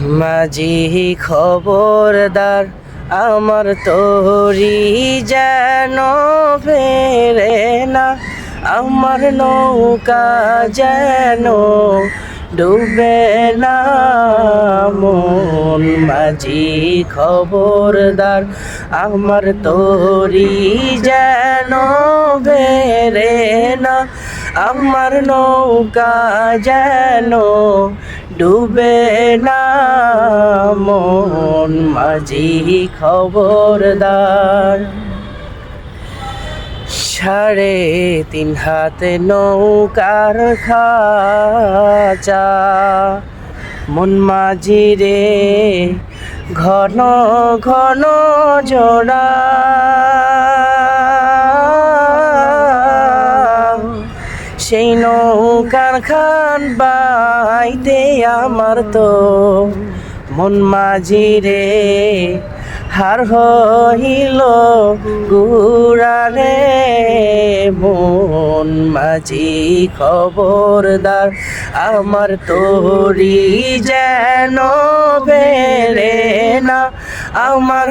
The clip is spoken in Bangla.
মাঝি খবরদার, আমার তোরি যেন ফেরে না, আমার নৌকা যেন ডুবে না। মন মাঝি খবরদার, আমার তোরি যেন বেরে না, আমার নৌকা যেন ডুবে না মন মাঝি খবরদার। সাড়ে তিন হাতে নৌকার খাচা, মন মাঝি রে ঘন ঘন জোড়া। সেই নৌকার খান বাইতে আমার তো মন মাঝি রে। হার হইল গুড়ারে মন মাঝি খবরদার। আমার তোরি যেন বেড়ে না, আমার